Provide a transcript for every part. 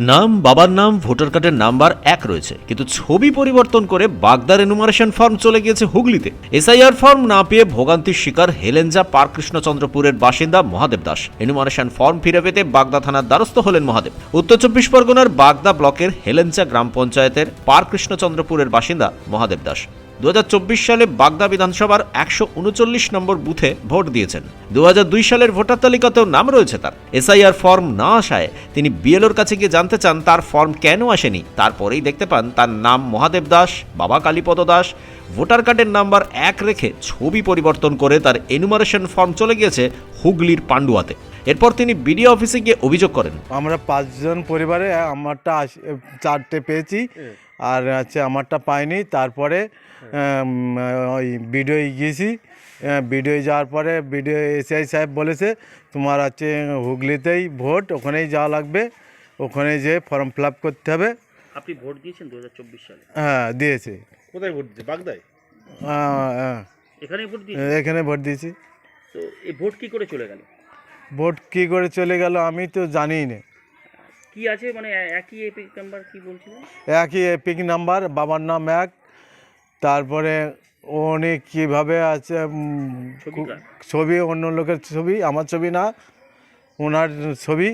নাম, বাবার নাম, ভোটার কার্ডের নাম্বার এক রয়েছে। কিন্তু ছবি পরিবর্তন করে বাগদার এনুমারেশন ফর্ম চলে গিয়েছে হুগলিতে। এসআইআর ফর্ম না পেয়ে ভোগান্তির শিকার হেলেঞ্জা পার্ক কৃষ্ণচন্দ্রপুরের বাসিন্দা মহাদেব দাস। এনুমারেশন ফর্ম ফিরে পেতে বাগদা থানার দ্বারস্থ হলেন মহাদেব। উত্তর চব্বিশ পরগনার বাগদা ব্লকের হেলেঞ্চা গ্রাম পঞ্চায়েতের পার্ক কৃষ্ণচন্দ্রপুরের বাসিন্দা মহাদেব দাস। দু হাজার চব্বিশ সালে বাগদা বিধানসভার একশো উনচল্লিশ নম্বর বুথে ভোট দিয়েছেন। দু হাজার দুই সালের ভোটার তালিকাতেও নাম রয়েছে তার। এসআইআর ফর্ম না আসায় তিনি বিএলওর কাছে গিয়ে জানতে চান তার ফর্ম কেন আসেনি। তারপরেই দেখতে পান তার নাম মহাদেব দাস বাবা কালীপদ দাস ভোটার কার্ডের নাম্বার এক রেখে ছবি পরিবর্তন করে তার এনুমারেশন ফর্ম চলে গিয়েছে হুগলির পান্ডুয়াতে। এরপর তিনি বিডিও অফিসে গিয়ে অভিযোগ করেন। আমরা পাঁচজন পরিবারে আমারটা আস- চারটে পেয়েছি আর হচ্ছে আমারটা পাইনি তারপরে ওই বিডিও গিয়েছি। বিডিও যাওয়ার পরে বিডিও এসআই সাহেব বলেছে তোমার হচ্ছে হুগলিতেই ভোট ওখানেই যাওয়া লাগবে ওখানে যেয়ে ফর্ম ফিল আপ করতে হবে। আপনি ভোট দিয়েছেন দু সালে? হ্যাঁ দিয়েছে। কোথায় ভোট দিচ্ছে বাগদায়? হ্যাঁ, এখানে ভোট দিয়েছেন? এখানে ভোট দিয়েছি। তো এই ভোট কি করে চলে গেল? ভোট কী করে চলে গেল আমি তো জানিই না। কি আছে মানে একই এপিক নাম্বার কি বলছিলেন? একই এপিক নাম্বার বাবার নাম এক তারপরে অনেক কীভাবে আছে ছবি অন্য লোকের ছবি আমার ছবি না ওনার ছবি।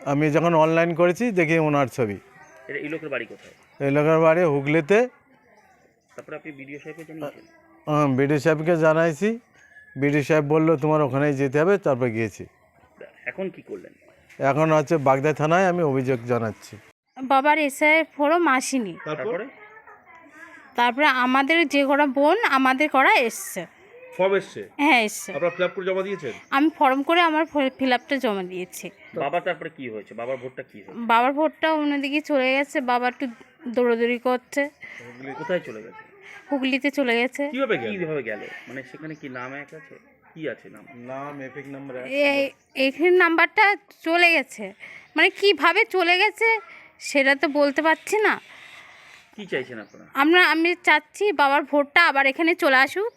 আমি যখন অনলাইন করেছি দেখি ওনার ছবি। এটা এই লোকের বাড়ি কোথায়? এই বাড়ি হুগলিতে। তারপরে আপনি বিডিও সাহেবকে জানিয়েছেন? বিডি সাহেবকে জানাইছি। বিডি সাহেব বলল তোমার ওখানেই যেতে হবে। তারপর গিয়েছি। এখন কি করলেন? এখন হচ্ছে বাগদা থানায় আমি অভিযোগ জানাচ্ছি। বাবার এসআই ফর্ম আসেনি তারপরে? তারপরে আমাদের যে করা বোন আমাদের করা এসছে। ফর্ম এসছে? হ্যাঁ এসছে। আপনারা ফিল আপ করে জমা দিয়েছেন? আমি ফর্ম করে আমার ফিল আপটা জমা দিয়েছি। বাবার তারপরে কি হয়েছে? বাবার ভোটটা কি হয়েছে? বাবার ভোটটা অন্যদিকে চলে গেছে বাবা একটু দৌড়াদৌড়ি করছে। কোথায় চলে গেছে? হুগলিতে চলে গেছে। কীভাবে গেল? কীভাবে গেল? মানে সেখানে কি নাম এক আছে? কি আছে নাম? নাম এপিক নাম্বার এই এইখানে নাম্বারটা চলে গেছে। মানে কীভাবে চলে গেছে সেটা তো বলতে পারছি না। কি চাইছেন আপনারা? আমরা আমি চাচ্ছি বাবার ভোটটা আবার এখানে চলে আসুক।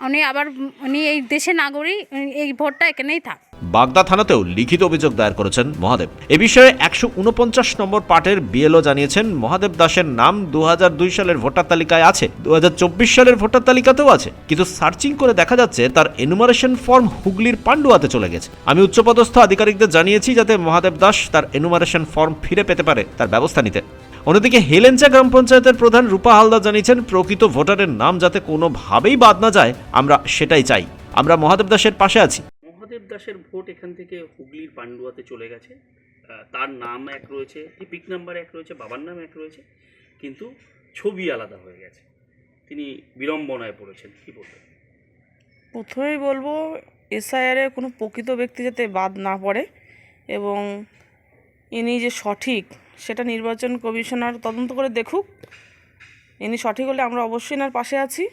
উনি আবার উনি এই দেশের নাগরিক এই ভোটটা এখানেই থাক। বাগদা থানাতেও লিখিত অভিযোগ দায়ের করেছেন মহাদেব। এ বিষয়ে একশো উনপঞ্চাশ নম্বর পার্টের বিএলও জানিয়েছেন মহাদেব দাসের নাম দু সালের ভোটার তালিকায় আছে দু হাজার চব্বিশ সালের ভোটার তালিকাতেও আছে। কিন্তু সার্চিং করে দেখা যাচ্ছে তার এনুমারেশন ফর্ম হুগলির পান্ডুয়াতে চলে গেছে। আমি উচ্চপদস্থ আধিকারিকদের জানিয়েছি যাতে মহাদেব দাস তার এনুমারেশন ফর্ম ফিরে পেতে পারে তার ব্যবস্থা নিতে। অন্যদিকে হেলেঞ্চা গ্রাম পঞ্চায়েতের প্রধান রূপা হালদার জানিয়েছেন প্রকৃত ভোটারের নাম যাতে কোনোভাবেই বাদ না যায় আমরা সেটাই চাই। আমরা মহাদেব দাসের পাশে আছি। মহাদেব দাসের ভোট এখান থেকে হুগলির পান্ডুয়াতে চলে গেছে। তার নাম এক রয়েছে পিক নাম্বার এক রয়েছে বাবার নাম এক রয়েছে কিন্তু ছবি আলাদা হয়ে গেছে। তিনি বিড়ম্বনায় পড়েছেন কি বলবেন? প্রথমেই বলব এসআইআরে কোনো প্রকৃত ব্যক্তি যাতে বাদ না পড়ে এবং ইনি যে সঠিক সেটা নির্বাচন কমিশনার তদন্ত করে দেখুক। ইনি সঠিক হলে আমরা অবশ্যই এনার পাশে আছি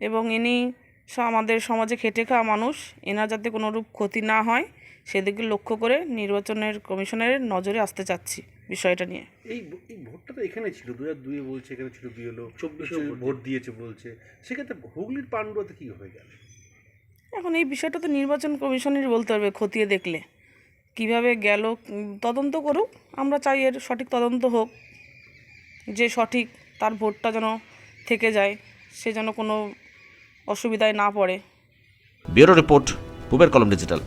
এবং ইনি স- আমাদের সমাজে খেটে খাওয়া মানুষ এনার যাতে কোনোরূপ ক্ষতি না হয় সেদিকে লক্ষ্য করে নির্বাচনের কমিশনারের নজরে আসতে চাচ্ছি বিষয়টা নিয়ে। এই ভোটটা তো এখানে ছিল দু হাজার দুয়ে বলছে এখানে ছিল বিএলও চব্বিশেও ভোট ভোট দিয়েছে বলছে। সেক্ষেত্রে হুগলির পান্ডুয়াতে কী হয়ে গেল? এখন এই বিষয়টা তো নির্বাচন কমিশনেরই বলতে হবে খতিয়ে দেখলে। কীভাবে গেল তদন্ত করুক। আমরা চাই এর সঠিক তদন্ত হোক। যে সঠিক তার ভোটটা যেন থেকে যায়, সে যেন কোনো অসুবিধায় না পড়ে। ব্যুরো রিপোর্ট, পুবের কলম ডিজিটাল।